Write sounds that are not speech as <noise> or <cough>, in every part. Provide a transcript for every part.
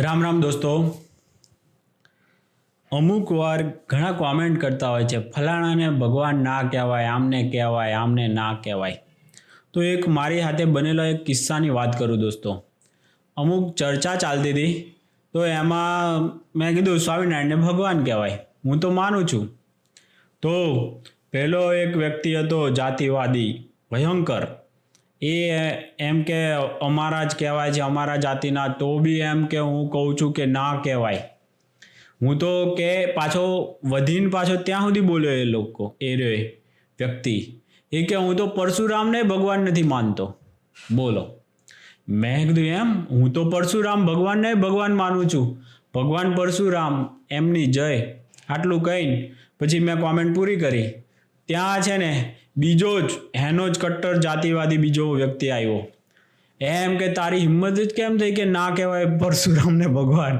રામ રામ દોસ્તો. અમુક વાર ઘણા કોમેન્ટ કરતા હોય છે, ફલાણાને ભગવાન ના કહેવાય, આમને કહેવાય, આમને ના કહેવાય. તો એક મારી હાથે બનેલો એક કિસ્સાની વાત કરું દોસ્તો. અમુક ચર્ચા ચાલતી હતી, તો એમાં મેં કીધું, સ્વામિનારાયણને ભગવાન કહેવાય. હું તો માનું છું. તો પહેલો એક વ્યક્તિ હતો જાતિવાદી, ભયંકર. એ એમ કે અમારા જ કહેવાય છે, અમારા જાતિના. તો બી એમ કે હું કહું છું કે ના કહેવાય. હું તો કે પાછો વધીને પાછો ત્યાં સુધી બોલ્યો એ લોકો, એ રે વ્યક્તિ. એ કે હું તો પરશુરામને ભગવાન નથી માનતો. બોલો. મેં કીધું એમ, હું તો પરશુરામ ભગવાનને ભગવાન માનું છું. ભગવાન પરશુરામ, એમની જય. આટલું કહીને પછી મેં કોમેન્ટ પૂરી કરી. ત્યાં છે ને બીજો જ, એનો જ કટ્ટર જાતિવાદી બીજો વ્યક્તિ આવ્યો. એમ કે તારી હિંમત જ કેમ થઈ કે ના કહેવાય પરશુરામને ભગવાન?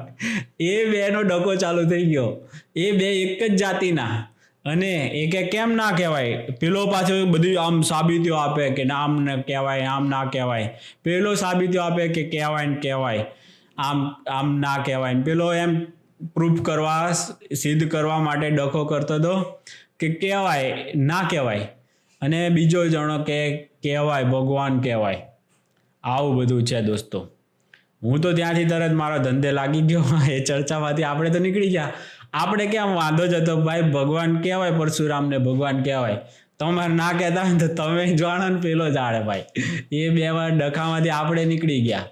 એ બેનો ડકો ચાલુ થઈ ગયો. એ બે એક જ જાતિના. અને એ કે કેમ ના કહેવાય? પેલો પાછો બધી આમ સાબિતીઓ આપે કે આમ ને કહેવાય, આમ ના કહેવાય. પેલો સાબિતીઓ આપે કે કહેવાય ને કહેવાય, આમ આમ ના કહેવાય. ને પેલો એમ પ્રૂફ કરવા, સિદ્ધ કરવા માટે ડખો કરતો હતો કે કહેવાય, ના કહેવાય. અને બીજો જણો કે કહેવાય, ભગવાન કહેવાય. આવું બધું છે દોસ્તો. હું તો ત્યાંથી તરત મારો ધંધે લાગી ગયો. <laughs> એ ચર્ચામાંથી આપણે તો નીકળી ગયા. આપણે કેમ વાંધો જ હતો ભાઈ ભગવાન કહેવાય, પરશુરામને ભગવાન કહેવાય. તમારે ના કહેતા હોય તો તમે જાણો ને પેલો જાણે ભાઈ. એ બે વાર ડખામાંથી આપણે નીકળી ગયા.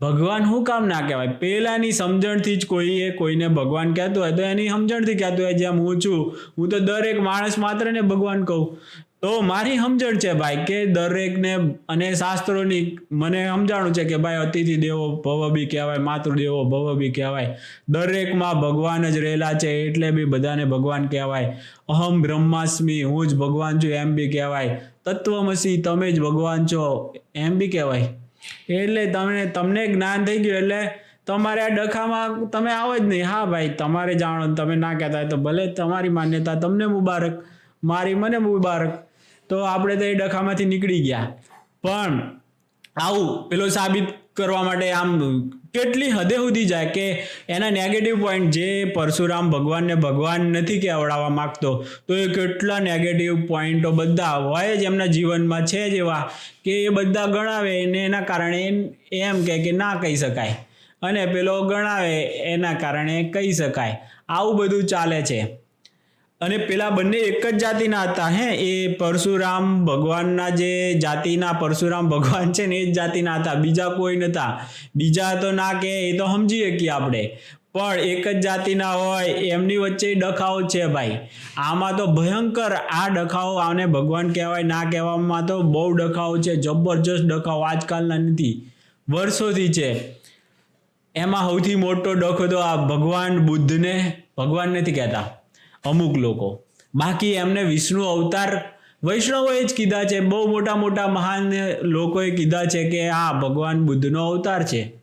ભગવાન શું કામ ના કહેવાય? પહેલાંની સમજણથી જ કોઈએ કોઈને ભગવાન કહેતું હોય તો એની સમજણથી કહેતું હોય, જેમ હું છું. હું તો દરેક માણસ માત્ર ને ભગવાન કહું. તો મારી સમજણ છે ભાઈ કે દરેકને અને શાસ્ત્રોની મને સમજાણું છે કે ભાઈ અતિથિ દેવો ભવ બી કહેવાય માતૃદેવો ભવ બી કહેવાય. દરેકમાં ભગવાન જ રહેલા છે એટલે બી બધાને ભગવાન કહેવાય. અહમ બ્રહ્માસ્મી, હું જ ભગવાન છું એમ બી કહેવાય. તત્વમસી તમે જ ભગવાન છો એમ બી કહેવાય. એટલે તમને તમને જ્ઞાન થઈ ગયું એટલે તમારે આ ડખામાં, તમે આવો જ નહીં. હા ભાઈ, તમારે જાણો તમે ના કહેતા તો ભલે તમારી માન્યતા તમને મુબારક, મારી મને મુબારક. તો આપણે તો એ ડખામાંથી નીકળી ગયા. પણ આવું પેલો સાબિત કરવા માટે આમ કેટલી હદે સુધી જાય કે એના નેગેટિવ પોઈન્ટ જે પરશુરામ ભગવાનને ભગવાન નથી કહેવડાવવા માગતો, તો એ કેટલા નેગેટિવ પોઈન્ટો બધા હોય જ એમના જીવનમાં છે જ એવા કે એ બધા ગણાવે ને એના કારણે એમ કહે કે ના કહી શકાય. અને પેલો ગણાવે એના કારણે કહી શકાય. આવું બધું ચાલે છે. અને પેલા બંને એક જ જાતિના હતા, હે? એ પરશુરામ ભગવાનના જે જાતિના પરશુરામ ભગવાન છે ને એ જ જાતિના હતા, બીજા કોઈ નતા. બીજા તો ના કે, એ તો સમજી શકીએ આપણે. પણ એક જ જાતિના હોય, એમની વચ્ચે ડખાઓ છે ભાઈ. આમાં તો ભયંકર આ ડખાઓ આને ભગવાન કહેવાય, ના કહેવામાં તો બહુ ડખાઓ છે, જબરજસ્ત ડખાઓ આજકાલના નથી, વર્ષોથી છે. એમાં સૌથી મોટો ડખો તો આ ભગવાન બુદ્ધને, ભગવાન નથી કહેતા. અમુક લોકો. બાકી એમને વિષ્ણુ અવતાર વૈષ્ણવોએ જ કીધા છે. બહુ મોટા મોટા મહાન લોકોએ કીધા છે કે આ ભગવાન બુદ્ધનો અવતાર છે.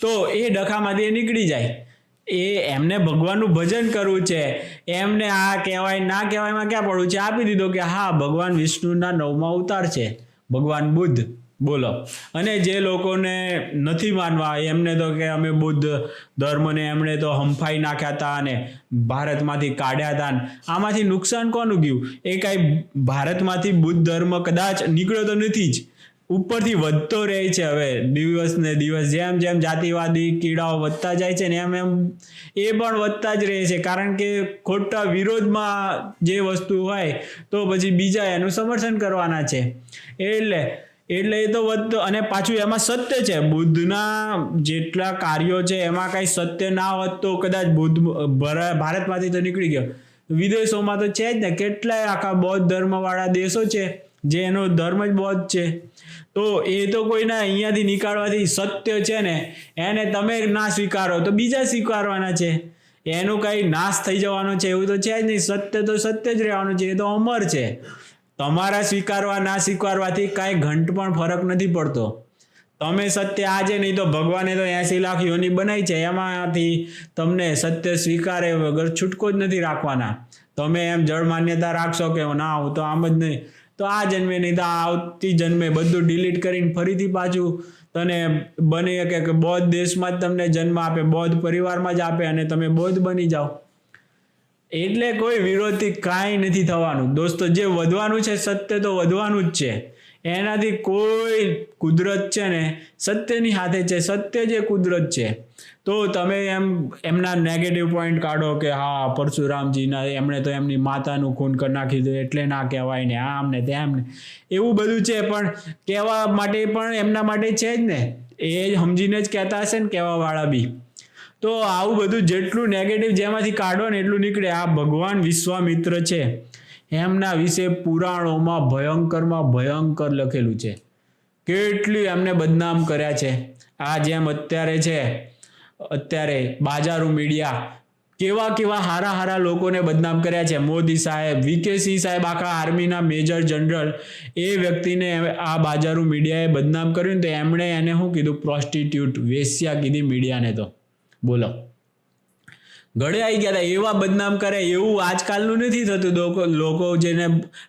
તો એ ડખામાંથી એ નીકળી જાય. એ એમને ભગવાનનું ભજન કરવું છે. એમને આ કહેવાય, ના કહેવાયમાં ક્યાં પડવું છે? આપી દીધો કે હા, ભગવાન વિષ્ણુના નવમા અવતાર છે. ભગવાન બુદ્ધ. બોલો. અને જે લોકોને નથી માનવા, એમને તો કે અમે બુદ્ધ ધર્મને એમણે તો હંફાઈ નાખ્યા હતા અને ભારતમાંથી કાઢ્યા હતા આમાંથી નુકસાન કોનું ગયું? એ કાંઈ ભારતમાંથી બુદ્ધ ધર્મ કદાચ નીકળ્યો તો નથી જ. ઉપરથી વધતો રહે છે હવે, દિવસ ને દિવસ. જેમ જેમ જાતિવાદી કીડાઓ વધતા જાય છે ને એમ એમ એ પણ વધતા જ રહે છે. કારણ કે ખોટા વિરોધમાં જે વસ્તુ હોય, તો પછી બીજા એનું સમર્થન કરવાના છે. એટલે એટલે એ તો વધતો અને પાછું એમાં સત્ય છે. બુદ્ધના જેટલા કાર્યો છે, એમાં કાંઈ સત્ય ના હોત તો કદાચ બુદ્ધ, ભરા- ભારતમાંથી તો નીકળી ગયો. વિદેશોમાં તો છે જ ને, કેટલાય આખા બૌદ્ધ ધર્મવાળા દેશો છે, જે એનો ધર્મ જ બૌદ્ધ છે. તો એ તો કોઈના અહીંયાથી નીકાળવાથી સત્ય છે ને, એને તમે ના સ્વીકારો તો બીજા સ્વીકારવાના છે. એનો કાંઈ નાશ થઈ જવાનો છે એવું તો છે જ નહીં. સત્ય તો સત્ય જ રહેવાનું છે, એ તો અમર છે. તમારા સ્વીકારવા, ના સ્વીકારવાથી કાંઈ ઘંટ પણ ફરક નથી પડતો. તમે સત્ય આજે નહીં તો ભગવાને તો એસી લાખ યોની બનાવી છે. એમાંથી તમને સત્ય સ્વીકારે વગર છૂટકો જ નથી રાખવાના. તમે એમ જળ માન્યતા રાખશો કે ના હું તો આમ જ નહીં. તો આ જન્મે નહીં તો આવતી જન્મે બધું ડિલીટ કરીને ફરીથી પાછું તને બની શકે કે બૌદ્ધ દેશમાં જ તમને જન્મ આપે, બૌદ્ધ પરિવારમાં જ આપે અને તમે બૌદ્ધ બની જાઓ. એટલે કોઈ વિરોધી કાંઈ નથી થવાનું. દોસ્તો, જે વધવાનું છે સત્ય તો વધવાનું જ છે. એનાથી કોઈ કુદરત છે ને, સત્યની સાથે છે. સત્ય જે કુદરત છે. તો તમે એમ, એમના નેગેટિવ પોઈન્ટ કાઢો કે, હા, પરશુરામજીના, એમણે તો એમની માતાનું ખૂન કરી નાખી દીધું એટલે ના કહેવાય ને, આમ ને તેમ ને. એવું બધું છે, પણ કહેવા માટે પણ એમના માટે છે જ ને. એ સમજીને જ કહેતા હશે ને, કહેવાવાળા બી. તો આવું બધું જેટલું નેગેટિવ જેમાંથી કાઢો ને એટલું નીકળે. આ ભગવાન વિશ્વામિત્ર છે. એમના વિશે પુરાણોમાં ભયંકરમાં ભયંકર લખેલું છે. કેટલી એમને બદનામ કર્યા છે. આ જેમ અત્યારે છે, અત્યારે બાજારો મીડિયા કેવા કેવા હારા હારા લોકોને બદનામ કર્યા છે. મોદી સાહેબ વીકે સિંહ સાહેબ, આખા આર્મીના મેજર જનરલ, એ વ્યક્તિને આ બાજારું મીડિયાએ બદનામ કર્યું ને તો એમણે એને શું કીધું? પ્રોસ્ટિટ્યુટ વેશ્યા કીધી મીડિયાને તો. બોલો. ગળે આવી ગયા હતા એવા બદનામ કરે, એવું આજકાલનું નથી થતું. લોકો જેને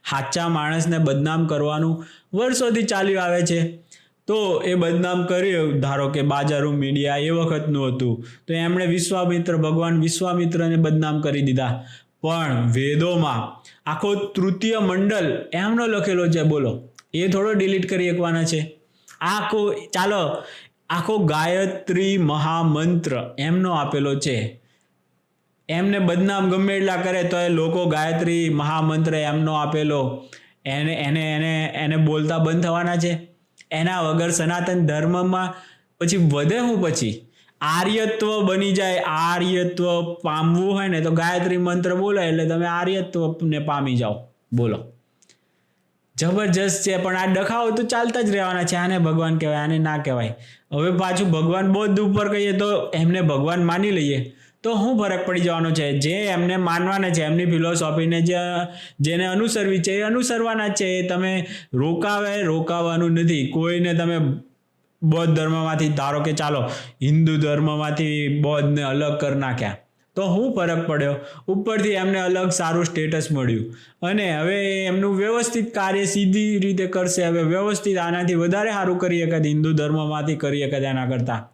સાચા માણસને બદનામ કરવાનું વર્ષોથી ચાલ્યું આવે છે. તો એ બદનામ કર્યું, ધારો કે બાજારું મીડિયા એ વખતનું હતું. તો એમણે વિશ્વામિત્ર, ભગવાન વિશ્વામિત્રને બદનામ કરી દીધા. પણ વેદોમાં આખો તૃતીય મંડળ એમનો લખેલો છે, બોલો. એ થોડો ડિલીટ કરી શકવાના છે. આખો, ચાલો આખો ગાયત્રી મહામંત્ર એમનો આપેલો છે. એમને બદનામ ગમે એટલા કરે તો એ લોકો ગાયત્રી મહામંત્ર એમનો આપેલો. એને એને એને એને બોલતા બંધ થવાના છે. એના વગર સનાતન ધર્મમાં પછી વધે હું પછી? આર્યત્વ બની જાય, આર્યત્વ પામવું હોય ને તો ગાયત્રી મંત્ર બોલો એટલે તમે આર્યત્વને પામી જાઓ. બોલો. જબરજસ્ત છે, પણ આ ડખાઓ તો ચાલતા જ રહેવાના છે, આને ભગવાન કહેવાય, આને ના કહેવાય. હવે પાછું ભગવાન બૌદ્ધ ઉપર કહીએ તો એમને ભગવાન માની લઈએ. તો શું ફરક પડી જવાનો છે, જે એમને માનવાના છે, એમની ફિલોસોફીને જે, જેને અનુસરવી છે, એ અનુસરવાના છે. એ તમે રોકાવે, રોકાવાનું નથી. કોઈને તમે બૌદ્ધ ધર્મમાંથી, ધારો કે ચાલો, હિન્દુ ધર્મમાંથી બૌદ્ધને અલગ કરી નાખ્યા. તો હું ફરક પડ્યો. ઉપરથી એમને અલગ સારું સ્ટેટસ મળ્યું. અને હવે એમનું વ્યવસ્થિત કાર્ય સીધી રીતે કરશે. હવે વ્યવસ્થિત આનાથી વધારે સારું કરી શકે હિન્દુ ધર્મમાંથી કરી શકે એના કરતાં.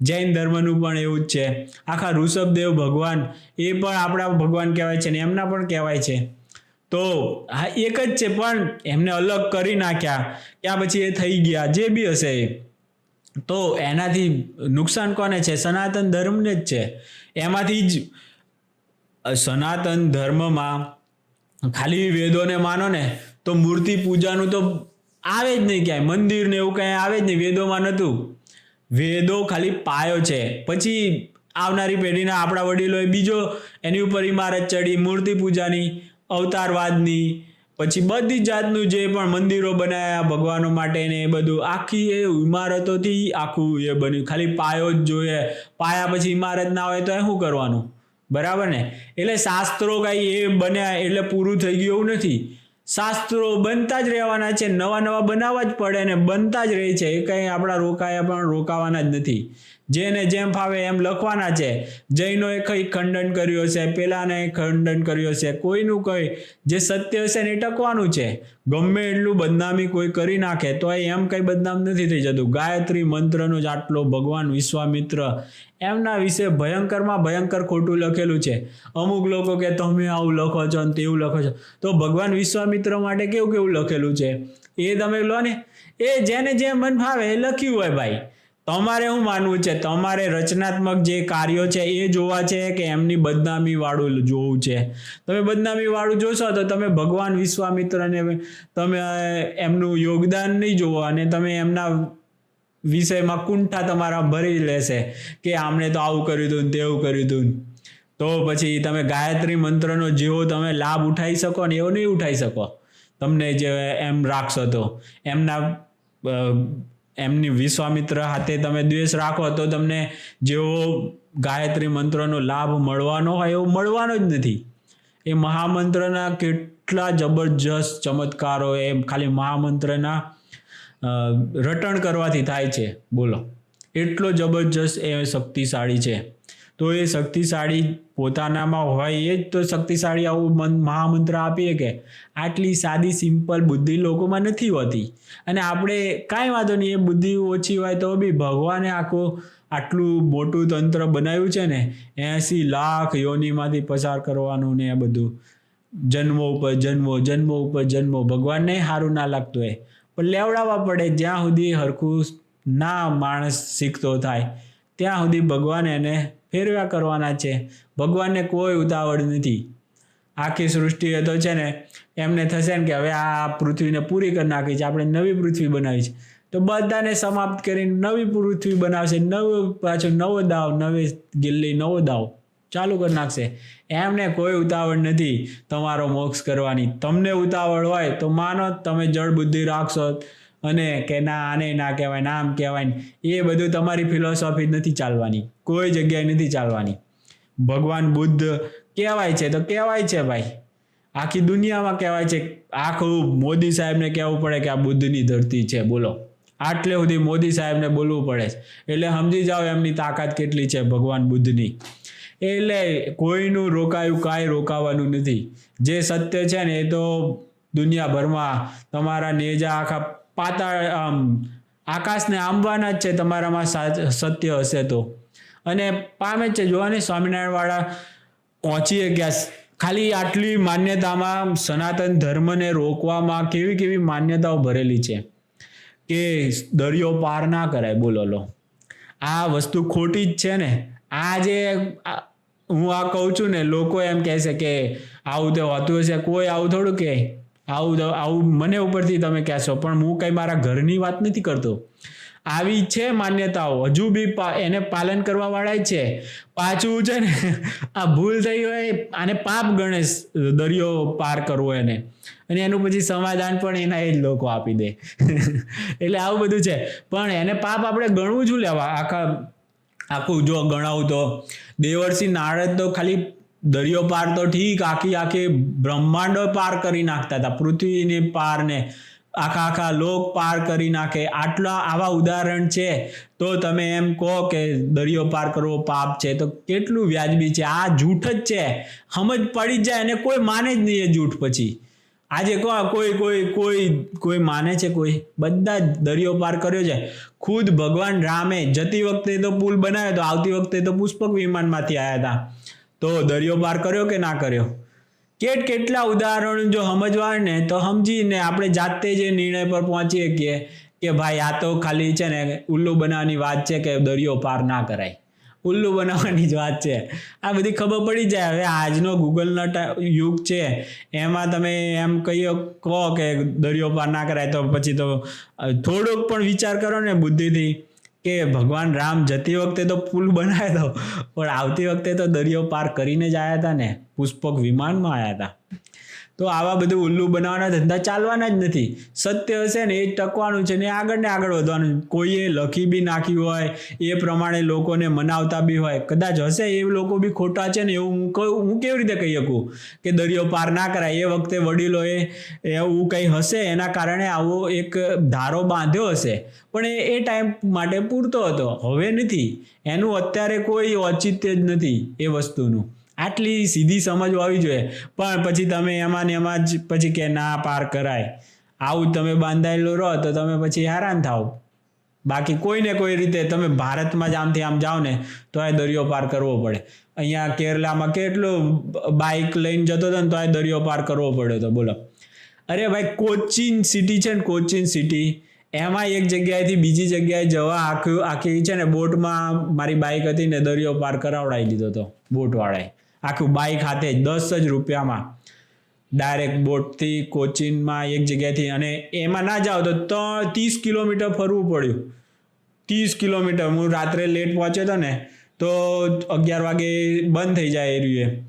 જૈન ધર્મનું પણ એવું જ છે. આખા ઋષભદેવ ભગવાન, એ પણ આપણા ભગવાન કહેવાય છે ને એમના પણ કહેવાય છે. તો હા, એક જ છે, પણ એમને અલગ કરી નાખ્યા. ત્યાં પછી એ થઈ ગયા. જે બી હશે એ. તો એનાથી નુકસાન કોને છે? સનાતન ધર્મને જ છે. એમાંથી જ સનાતન ધર્મમાં ખાલી વેદોને માનો ને, તો મૂર્તિ પૂજાનું તો આવે જ નહીં ક્યાંય. મંદિર ને એવું કાંઈ આવે જ નહીં, વેદોમાં નહોતું. વેદો ખાલી પાયો છે. પછી આવનારી પેઢીના આપણા વડીલોએ બીજો, એની ઉપર ઇમારત ચડી, મૂર્તિ પૂજાની, અવતારવાદની પછી બધી જાતનું જે પણ મંદિરો બનાવ્યા ભગવાનો માટે ને એ બધું, આખી એ ઇમારતોથી આખું એ બન્યું. ખાલી પાયો જ જોઈએ. પાયા પછી ઇમારત ના હોય તો એ શું કરવાનું? બરાબર ને? એટલે શાસ્ત્રો કાંઈ એ બન્યા એટલે પૂરું થઈ ગયું એવું નથી. શાસ્ત્રો બનતા જ રહેવાના છે, નવા નવા બનાવવા જ પડે ને બનતા જ રહે છે. એ કંઈ આપણા રોકાયા પણ રોકાવાના જ નથી. જેને જેમ ફાવે એમ લખવાના છે. જૈનોએ કંઈ ખંડન કર્યું છે પેલાને ખંડન કર્યું છે કોઈનું કંઈ, જે સત્ય હશે ને ટકવાનું છે. ગમે એટલું બદનામી કોઈ કરી નાખે તો એમ કંઈ બદનામ નથી થઈ જતું. ગાયત્રી મંત્રનો જ આટલો ભગવાન વિશ્વામિત્ર. એમના વિશે ભયંકરમાં ભયંકર ખોટું લખેલું છે. અમુક લોકો કે, તમે આવું લખો છો અને તેવું લખો છો. તો ભગવાન વિશ્વામિત્ર માટે કેવું કેવું લખેલું છે? એ તમે લો ને. એ જેને જે મન ફાવે એ લખ્યું હોય ભાઈ. તમારે શું માનવું છે? તમારે રચનાત્મક જે કાર્યો છે એ જોવા છે કે એમની બદનામી વાળું જોવું છે? તમે બદનામી વાળું જોશો તો તમે ભગવાન વિશ્વામિત્રને તમે એમનું યોગદાન નહીં જોવો અને તમે એમના વિષયમાં કુંઠા તમારા ભરી લેશે કે આમણે તો આવું કર્યું હતું તેવું કર્યું હતું તો પછી તમે ગાયત્રી મંત્રનો જેવો તમે લાભ ઉઠાવી શકો ને એવો નહીં ઉઠાવી શકો. તમને જે એમ રાખશો તો એમના એમની વિશ્વામિત્ર હાથે તમે દ્વેષ રાખો તો તમને જેવો ગાયત્રી મંત્રનો લાભ મળવાનો હોય એવો મળવાનો જ નથી. એ મહામંત્રના કેટલા જબરજસ્ત ચમત્કારો એ ખાલી મહામંત્રના રટણ કરવાથી થાય છે. બોલો. એટલો જબરજસ્ત એ શક્તિશાળી છે. તો એ શક્તિશાળી પોતાનામાં હોય એ જ તો શક્તિશાળી આવું મન, મહામંત્ર આપીએ કે આટલી સાદી, સિમ્પલ બુદ્ધિ લોકોમાં નથી હોતી. અને આપણે કાંઈ વાંધો નહીં, એ બુદ્ધિ ઓછી હોય તો બી ભગવાને આખું, આટલું મોટું તંત્ર બનાવ્યું છે ને એસી લાખ યોનિમાંથી પસાર કરવાનું ને એ બધું. જન્મો ઉપર જન્મો જન્મો ઉપર જન્મો. ભગવાનને સારું ના લાગતું હોય. પણ લેવડાવવા પડે, જ્યાં સુધી હરખું ના માણસ શીખતો થાય, ત્યાં સુધી ભગવાન એને ફેરવ્યા કરવાના છે. ભગવાનને કોઈ ઉતાવળ નથી. આખી સૃષ્ટિએ તો છે ને, એમને થશે ને કે હવે આ પૃથ્વીને પૂરી કરી નાખી છે. આપણે નવી પૃથ્વી બનાવી છે. તો બધાને સમાપ્ત કરીને નવી પૃથ્વી બનાવશે. નવો, પાછો નવો દાવ, નવી ગિલ્લી, નવો દાવ ચાલુ કરી નાખશે. એમને કોઈ ઉતાવળ નથી. તમારો મોક્ષ કરવાની. તમને ઉતાવળ હોય તો માનો, તમે જળ બુદ્ધિ રાખશો. અને કે ના, આને ના કહેવાય આમ કહેવાય ને, એ બધું તમારી ફિલોસોફી નથી ચાલવાની. કોઈ જગ્યાએ નથી ચાલવાની. ભગવાન બુદ્ધ કહેવાય છે તો કહેવાય છે ભાઈ. આખી દુનિયામાં કહેવાય છે, આખું મોદી સાહેબને કહેવું પડે કે આ બુદ્ધની ધરતી છે, બોલો. આટલે સુધી મોદી સાહેબને બોલવું પડે છે. એટલે સમજી જાઓ એમની તાકાત કેટલી છે ભગવાન બુદ્ધની. એટલે કોઈનું રોકાયું કાંઈ રોકાવાનું નથી. જે સત્ય છે ને એ તો દુનિયાભરમાં તમારા નેજા આખા પાતાળ, આમ, આકાશને આંબવાના જ છે તમારામાં સત્ય હશે તો. અને પામે છે જોવાની સ્વામિનારાયણવાળા પહોંચી ગયા. ખાલી આટલી માન્યતામાં સનાતન ધર્મને રોકવામાં કેવી કેવી માન્યતાઓ ભરેલી છે કે દરિયો પાર ના કરાય, બોલો લો. આ વસ્તુ ખોટી જ છે ને. આ જે હું આ કહું છું ને, લોકો એમ કહે છે કે આવું તે હોતું હશે. કોઈ આવું થોડું કે આવું આવું મને ઉપરથી તમે કહેશો, પણ હું કંઈ મારા ઘરની વાત નથી કરતો. આવી છે માન્યતાઓ. હજુ બી એને પાલન કરવા વાળા છે. પાછું છે ને, <laughs> આ ભૂલ થઈ હોય, આને પાપ ગણેશ દરિયો પાર કરવો એને. અને એનું પછી સમાધાન પણ એના એ જ લોકો આપી દે. <laughs> એટલે આવું બધું છે. પણ એને પાપ આપણે ગણવું જ લેવા? આખા આખું જો ગણાવું તો દેવર્ષિ નારદ તો ખાલી દરિયો પાર તો ઠીક, આખી આખી બ્રહ્માંડો પાર કરી નાખતા હતા. પૃથ્વીને પાર ને આખા આખા લોક પાર કરી નાખે. આટલા આવા ઉદાહરણ છે. તો તમે એમ કહો કે દરિયો પાર કરવો પાપ છે. તો કેટલું વ્યાજબી છે. આ જૂઠ જ છે. સમજ પડી જ જાય અને કોઈ માને જ નહીં એ જૂઠ પછી. આજે કહો કોઈ કોઈ કોઈ કોઈ માને છે કોઈ? બધા જ દરિયો પાર કર્યો છે. ખુદ ભગવાન રામે જતી વખતે તો પુલ બનાવ્યો તો આવતી વખતે તો પુષ્પક વિમાનમાંથી આવ્યા હતા. તો દરિયો પાર કર્યો કે ના કર્યો? કેટ કેટલા ઉદાહરણો જો સમજવા ને તો સમજીને આપણે જાતે જે નિર્ણય પર પહોંચીએ કે કે ભાઈ આ તો ખાલી છે ને, ઉલ્લુ બનાવવાની વાત છે કે દરિયો પાર ના કરાય. ઉલ્લુ બનાવવાની જ વાત છે. આ બધી ખબર પડી જાય. હવે આજનો ગૂગલનો યુગ છે. એમાં તમે એમ કહીએ, કહો કે દરિયો પાર ના કરાય, તો પછી તો થોડોક પણ વિચાર કરો ને બુદ્ધિથી. કે ભગવાન રામ જતી વખતે તો પુલ બનાવ્યો હતો, પણ આવતી વખતે તો દરિયો પાર કરીને જ આવ્યા હતા ને, પુષ્પક વિમાનમાં આવ્યા હતા તો આવા બધું ઉલ્લુ બનાવવાના ધંધા ચાલવાના જ નથી. સત્ય હશે ને એ ટકવાનું છે ને આગળ ને આગળ વધવાનું. કોઈએ લખી બી નાખ્યું હોય, એ પ્રમાણે લોકોને મનાવતા બી હોય. કદાચ હશે એ લોકો બી ખોટા છે ને એવું હું કહું હું કેવી રીતે કહી શકું? કે દરિયો પાર ના કરાય. એ વખતે વડીલોએ એવું કંઈ હશે એના કારણે આવો એક ધારો બાંધ્યો હશે. પણ એ એ ટાઈમ માટે પૂરતો હતો. હવે નથી. એનું અત્યારે કોઈ ઔચિત્ય જ નથી એ વસ્તુનું. આટલી સીધી સમજ હોવી જોઈએ. પણ પછી તમે એમાં ને એમાં જ પછી કે ના, પાર કરાય. આવું તમે બાંધાયેલું રહો તો તમે પછી હેરાન થાવ બાકી કોઈ ને કોઈ રીતે તમે ભારતમાં જ આમથી આમ જાઓ ને તો એ દરિયો પાર કરવો પડે. અહીંયા કેરલામાં કેટલું બાઇક લઈને જતો હતો ને તો એ દરિયો પાર કરવો પડ્યો હતો. બોલો. અરે ભાઈ, કોચિન સિટી છે ને, કોચિન સિટી એમાં એક જગ્યાએથી બીજી જગ્યાએ જવા આખું, આખી છે ને, બોટમાં મારી બાઇક હતી ને દરિયો પાર કરાવડાવી દીધો હતો, બોટવાળાએ. આખું બાઇક જ દસ જ રૂપિયામાં ડાયરેક્ટ બોટથી કોચિનમાં એક જગ્યાથી અને એમાં ના જાઓ તો ત્રણ, ત્રીસ કિલોમીટર ફરવું પડ્યું. ત્રીસ કિલોમીટર. હું રાત્રે લેટ પહોંચ્યો હતો ને, તો અગિયાર વાગે બંધ થઈ જાય એરિયે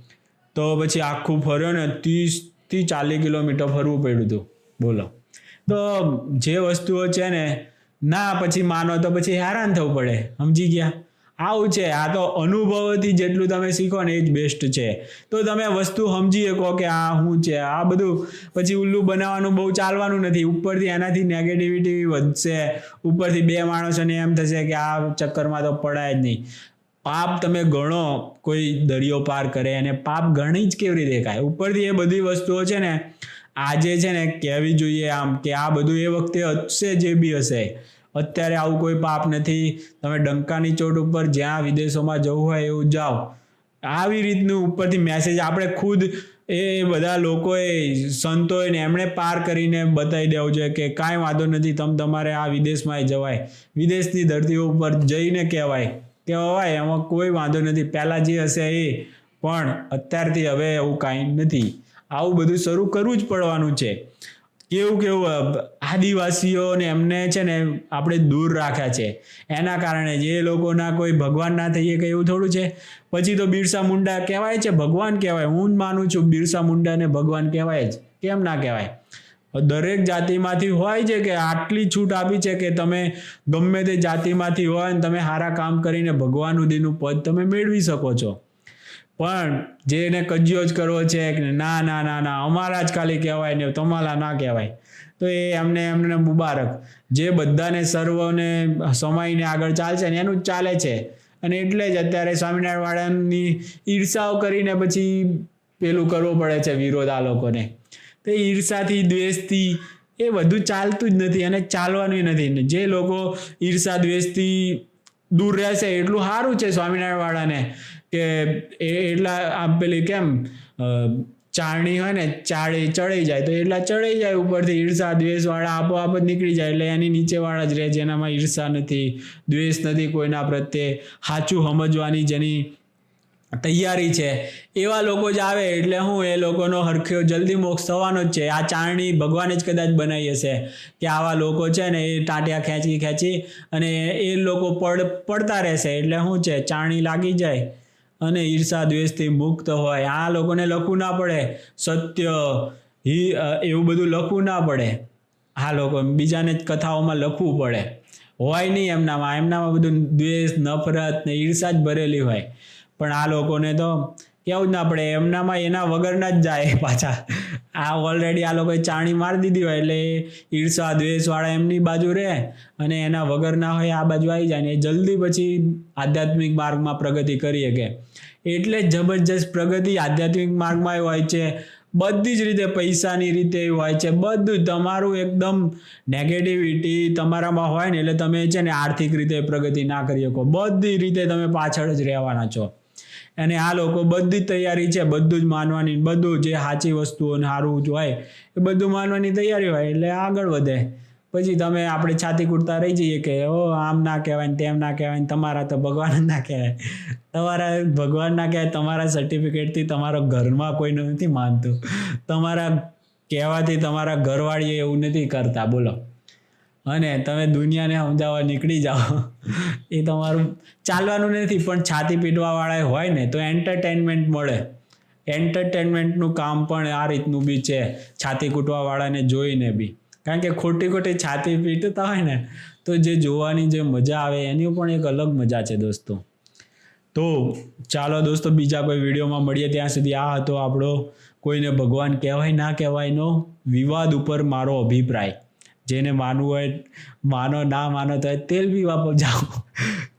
તો પછી આખું ફર્યો ને ત્રીસથી ચાલીસ કિલોમીટર ફરવું પડ્યું હતું. બોલો. તો જે વસ્તુઓ છે ને, ના, પછી માનો તો પછી હેરાન થવું પડે. સમજી ગયા? આવું છે. આ તો અનુભવથી જેટલું તમે શીખો ને એ જ બેસ્ટ છે. તો તમે વસ્તુ સમજી શકો કે આ શું છે? આ બધું પછી ઉલ્લુ બનાવવાનું બહુ ચાલવાનું નથી. ઉપરથી એનાથી નેગેટિવિટી વધશે. ઉપરથી બે માણસોને એમ થશે કે આ ચક્કરમાં તો પડાય જ નહીં. પાપ તમે ગણો, કોઈ દરિયો પાર કરે અને પાપ ગણી જ કેવી રીતે દેખાય? ઉપરથી એ બધી વસ્તુઓ છે ને, આજે છે ને કહેવી જોઈએ આમ કે આ બધું એ વખતે હશે જે બી હશે. અત્યારે આવું કોઈ પાપ નથી. તમે ડંકાની ચોટ ઉપર જ્યાં વિદેશોમાં જવું હોય એવું જાઓ. આવી રીતનું ઉપરથી મેસેજ આપણે ખુદ એ બધા લોકોએ, સંતોએ ને એમણે પાર કરીને બતાવી દેવું જોઈએ કે કાંઈ વાંધો નથી, તમ તમારે આ વિદેશમાં જવાય. વિદેશની ધરતીઓ ઉપર જઈને કહેવાય કહેવાય એમાં કોઈ વાંધો નથી. પહેલાં જે હશે એ, પણ અત્યારથી હવે એવું કાંઈ નથી. આવું બધું શરૂ કરવું જ પડવાનું છે. કેવું કેવું આદિવાસીઓને એમને છે ને આપણે દૂર રાખ્યા છે. એના કારણે જે લોકોના કોઈ ભગવાન ના થઈએ કે એવું થોડું છે. પછી તો બિરસા મુંડા કહેવાય છે, ભગવાન કહેવાય. હું માનું છું બિરસા મુંડાને ભગવાન કહેવાય જ. કેમ ના કહેવાય? દરેક જાતિમાંથી હોય છે કે આટલી છૂટ આપી છે કે તમે ગમે તે જાતિમાંથી હોય ને તમે સારા કામ કરીને ભગવાન સુધીનું પદ તમે મેળવી શકો છો. પણ જે એને કજિયો જ કરવો છે કે ના ના ના ના, અમારા જ ખાલી કહેવાય ને તમારા ના કહેવાય. તો એ એમને એમને મુબારક. જે બધાને સર્વને સમાઈને આગળ ચાલશે ને એનું જ ચાલે છે. અને એટલે જ અત્યારે સ્વામિનારાયણ વાળાની ઈર્ષાઓ કરીને પછી પેલું કરવું પડે છે વિરોધ આ લોકોને. તો ઈર્ષાથી, દ્વેષથી એ બધું ચાલતું જ નથી અને ચાલવાનું નથી. જે લોકો ઈર્ષા, દ્વેષથી દૂર રહેશે એટલું સારું છે સ્વામિનારાયણ વાળાને કે એ એટલા આ પેલી કેમ ચારણી હોય ને, ચાળી ચડી જાય. તો એટલા ચડી જાય ઉપરથી, ઈર્ષા દ્વેષ વાળા આપોઆપ જ નીકળી જાય. એટલે એની નીચે વાળા જ રહે, જેનામાં ઈર્ષા નથી, દ્વેષ નથી કોઈના પ્રત્યે. સાચું સમજવાની જેની તૈયારી છે. એવા લોકો જ આવે એટલે હું એ લોકોનો હરખ્યો જલ્દી મોક્ષ થવાનો જ છે. આ ચારણી ભગવાને જ કદાચ બનાવી હશે કે આવા લોકો છે ને, એ ટાંટિયા ખેંચી ખેંચી અને એ લોકો પડ, પડતા રહેશે. એટલે શું છે, ચારણી લાગી જાય. અને ઈર્ષા દ્વેષથી મુક્ત હોય. આ લોકોને લખવું ના પડે. સત્ય, હિ એવું બધું લખવું ના પડે. આ લોકો બીજાને જ કથાઓમાં લખવું પડે. હોય નહીં એમનામાં. એમનામાં બધું દ્વેષ, નફરત ને ઈર્ષા જ ભરેલી હોય. પણ આ લોકોને તો કેવું જ ના પડે, એમનામાં એના વગરના જ જાય પાછા. આ ઓલરેડી આ લોકોએ ચાણી મારી દીધી હોય એટલે ઈર્ષા દ્વેષવાળા એમની બાજુ રહે અને એના વગરના હોય આ બાજુ આવી જાય ને એ જલ્દી પછી આધ્યાત્મિક માર્ગમાં પ્રગતિ કરી શકે. એટલે જબરજસ્ત પ્રગતિ આધ્યાત્મિક માર્ગમાં હોય છે, બધી જ રીતે પૈસાની રીતે હોય છે, બધું તમારું એકદમ નેગેટિવિટી તમારામાં હોય ને એટલે તમે છે ને આર્થિક રીતે પ્રગતિ ના કરી શકો, બધી રીતે તમે પાછળ જ રહેવાના છો. અને આ લોકો બધી તૈયારી છે, બધું જ માનવાની, બધું જે સાચી વસ્તુઓને સારું હોય, એ બધું માનવાની તૈયારી હોય, એટલે આગળ વધે. પછી તમે આપણે છાતી કૂટતા રહી જઈએ કે, ઓ, આમ ના કહેવાય ને તેમ ના કહેવાય ને તમારા તો ભગવાન ના કહેવાય. તમારા ભગવાન ના કહેવાય, તમારા સર્ટિફિકેટથી તમારો ઘરમાં કોઈ નથી માનતું. તમારા કહેવાથી તમારા ઘરવાળીએ એવું નથી કરતા. બોલો. અને તમે દુનિયાને સમજાવવા નીકળી જાઓ. એ તમારું ચાલવાનું નથી, પણ છાતી પીટવા વાળા હોય ને, તો એન્ટરટેનમેન્ટ મળે. એન્ટરટેનમેન્ટનું કામ પણ આ રીતનું બી છે, છાતી કૂટવા વાળાને જોઈને બી. કારણ કે ખોટી ખોટી છાતી પીટતા હોય ને, તો જે જોવાની જે મજા આવે, એની પણ એક અલગ મજા છે દોસ્તો. તો ચાલો દોસ્તો, બીજા કોઈ વિડીયોમાં મળીએ ત્યાં સુધી. આ હતો આપણો કોઈને ભગવાન કહેવાય, ના કહેવાયનો વિવાદ ઉપર મારો અભિપ્રાય. જેને માનવું હોય, માનો, ના માનો તો તેલ પીવા જાઓ.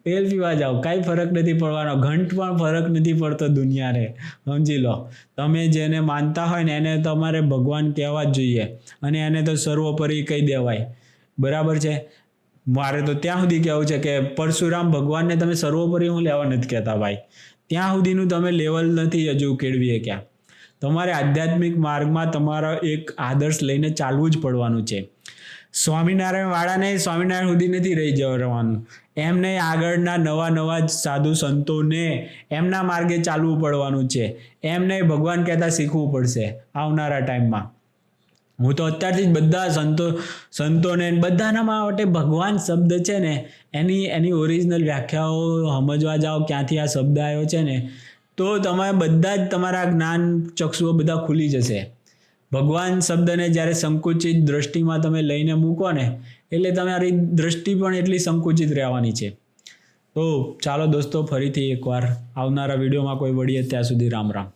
તેલ પીવા જાઓ. કાંઈ ફરક નથી પડવાનો. ઘંટ પણ ફરક નથી પડતો દુનિયાને. સમજી લો. તમે જેને માનતા હોય ને, એને તમારે ભગવાન કહેવા જ જોઈએ. અને એને તો સર્વોપરી કહી દેવાય. બરાબર છે? મારે તો ત્યાં સુધી કહેવું છે કે પરશુરામ ભગવાનને તમે સર્વોપરી હું લેવા નથી કહેતા ભાઈ. ત્યાં સુધીનું તમે લેવલ નથી હજુ કેળવીએ ક્યાં. તમારે આધ્યાત્મિક માર્ગમાં તમારા એક આદર્શ લઈને ચાલવું જ પડવાનું છે. સ્વામિનારાયણ વાળાને સ્વામિનારાયણ સુધી નથી રહી જવાનું. એમને આગળના નવા નવા સાધુ સંતોને એમના માર્ગે ચાલવું પડવાનું છે. એમને ભગવાન કહેતા શીખવું પડશે આવનારા ટાઈમમાં. હું તો અત્યારથી જ બધા સંતો, સંતોને બધાના માટે ભગવાન શબ્દ છે ને, એની એની ઓરિજિનલ વ્યાખ્યાઓ સમજવા જાઓ ક્યાંથી આ શબ્દ આવ્યો છે ને, તો તમે બધા જ તમારા જ્ઞાન ચક્ષુઓ બધા ખુલી જશે. ભગવાન શબ્દને જ્યારે સંકુચિત દ્રષ્ટિમાં તમે લઈને મૂકો ને, એટલે તમારી દ્રષ્ટિ પણ એટલી સંકુચિત રહેવાની છે. તો ચાલો દોસ્તો, ફરીથી એકવાર આવનારા વિડીયોમાં કોઈ વળીએ ત્યાં સુધી રામ રામ.